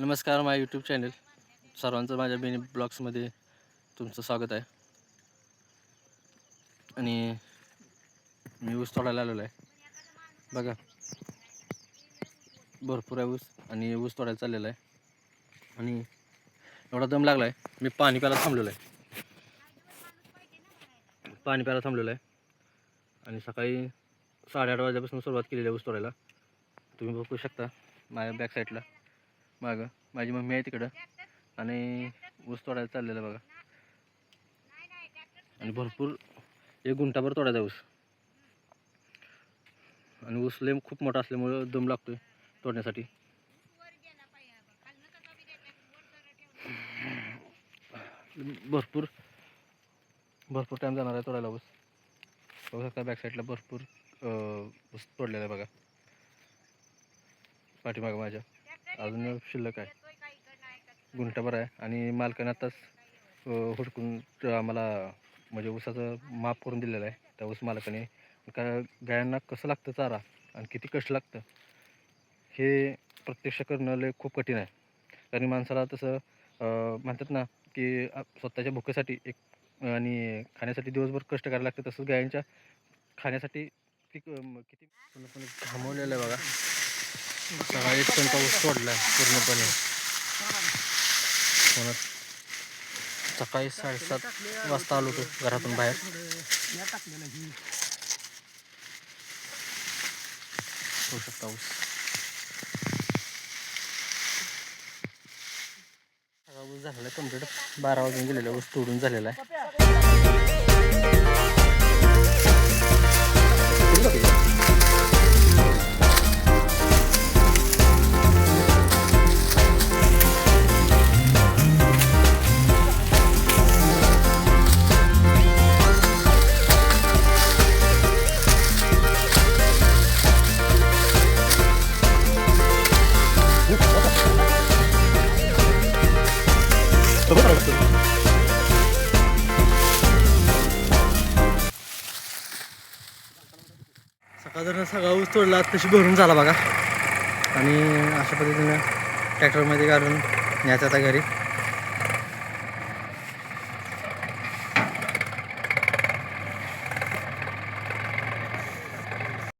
नमस्कार माझ्या YouTube channel सर्वांचं माझ्या बेनी ब्लॉग्समध्ये तुमचं स्वागत आहे. आणि मी ऊस तोडायला आलेलो आहे. बघा. भरपूर आहे ऊस आणि ऊस तोडायला चाललेला आहे. आणि एवढा दम लागला आहे. मी पाणी प्यायला थांबलेलो आहे. पाणी प्यायला थांबलेलो आहे. आणि सकाळी साडेआठ वाजल्यापासून सुरुवात केलेली आहे ऊस तोडायला. तुम्ही बघू शकता माझ्या बॅक साईडला मागं माझी मम्मी आहे तिकडं. आणि ऊस तोडायला चाललेलं आहे बघा. आणि भरपूर एक गुंठाभर तोडायचा ऊस. आणि ऊस लय खूप मोठा असल्यामुळं दम लागतोय तोडण्यासाठी. भरपूर भरपूर टाईम जाणार आहे तोडायला ऊस. बघू शकता बॅक साईडला भरपूर ऊस तोडलेला आहे बघा. पाठीमागं माझ्या. अजून शिल्लक आहे. गुंठाभर आहे. आणि मालकाने आताच हुडकून आम्हाला म्हणजे ऊसाचं माप करून दिलेलं आहे. त्या ऊस मालकाने. का गायांना कसं लागतं चारा? आणि किती कष्ट लागतं? हे प्रत्यक्ष करणं लय खूप कठीण आहे. कारण माणसाला तसं म्हणतात ना की स्वतःच्या भुकेसाठी एक आणि खाण्यासाठी दिवसभर कष्ट करायला लागतं. तसंच गायांच्या खाण्यासाठी किती किती पूर्णपणे घामवलेलं आहे बघा. सकाळी एक टनचा ऊस तोडला पूर्णपणे. पुन्हा सकाळी साडेसात वाजता आलो होतो घरातून बाहेर. होऊ शकता ऊस सगळा ऊस झालेला आहे कंप्लीट बारा वाजून गेलेला ऊस तोडून झालेला आहे. सकाळ जर सगळा ऊस तोडला तशी भरून झाला बघा. आणि अशा पद्धतीनं ट्रॅक्टरमध्ये काढून न्यायचा आता घरी.